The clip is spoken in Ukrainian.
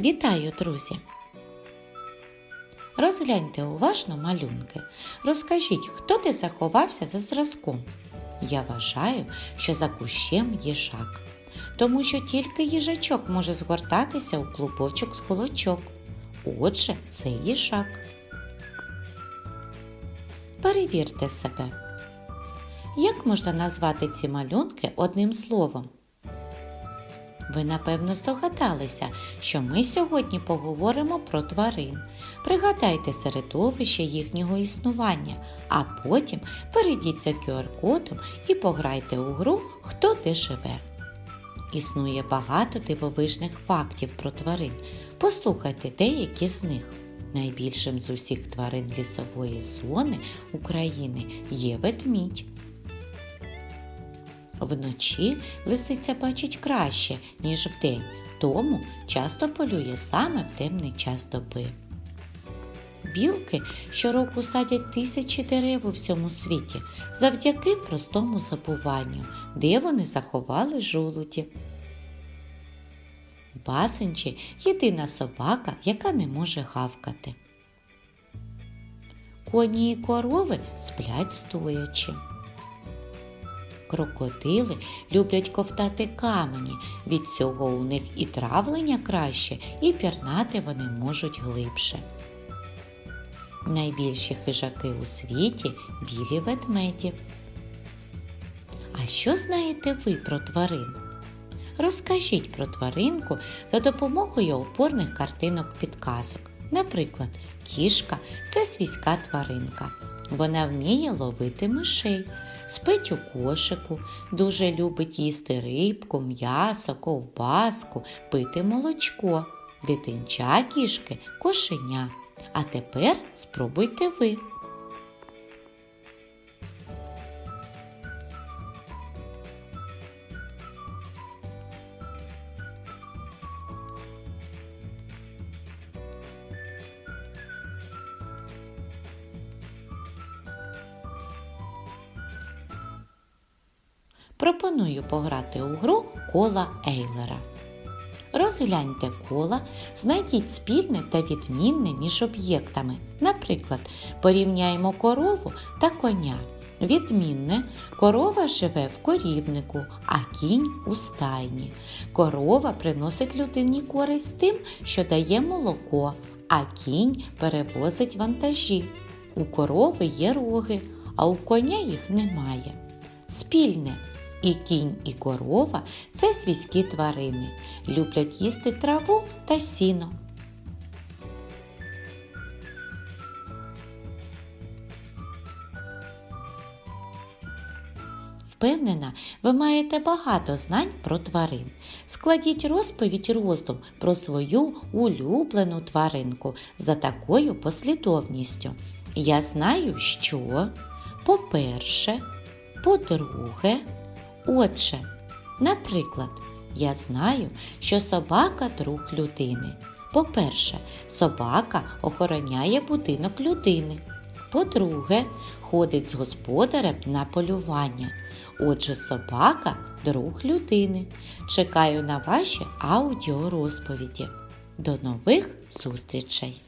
Вітаю, друзі! Розгляньте уважно малюнки. Розкажіть, хто де заховався за зразком. Я вважаю, що за кущем їжак, тому що тільки їжачок може згортатися у клубочок з голочок. Отже, це їжак. Перевірте себе. Як можна назвати ці малюнки одним словом? Ви напевно здогадалися, що ми сьогодні поговоримо про тварин. Пригадайте середовище їхнього існування, а потім перейдіть за QR-кодом і пограйте у гру Хто де живе. Існує багато дивовижних фактів про тварин. Послухайте деякі з них. Найбільшим з усіх тварин лісової зони України є ведмідь. Вночі лисиця бачить краще, ніж вдень, тому часто полює саме в темний час доби. Білки щороку садять тисячі дерев у всьому світі завдяки простому забуванню, де вони заховали жолуді. Басенчі єдина собака, яка не може гавкати. Коні і корови сплять стоячи. Крокодили люблять ковтати камені, від цього у них і травлення краще, і пірнати вони можуть глибше. Найбільші хижаки у світі білі ведмеді. А що знаєте ви про тварин? Розкажіть про тваринку за допомогою опорних картинок підказок. Наприклад, кішка це свійська тваринка. Вона вміє ловити мишей, спить у кошику, дуже любить їсти рибку, м'ясо, ковбаску, пити молочко. Дитинча кішки кошеня. А тепер спробуйте ви. Пропоную пограти у гру кола Ейлера. Розгляньте кола, знайдіть спільне та відмінне між об'єктами. Наприклад, порівняємо корову та коня. Відмінне корова живе в корівнику, а кінь у стайні. Корова приносить людині користь тим, що дає молоко, а кінь перевозить вантажі. У корови є роги, а у коня їх немає. Спільне і кінь, і корова це свійські тварини, люблять їсти траву та сіно. Впевнена, ви маєте багато знань про тварин. Складіть розповідь роздум про свою улюблену тваринку за такою послідовністю. Я знаю, що, по-перше, по-друге, Отже, наприклад, я знаю, що собака друг людини. По-перше, собака охороняє будинок людини. По-друге, ходить з господарем на полювання. Отже, собака друг людини. Чекаю на ваші аудіорозповіді. До нових зустрічей!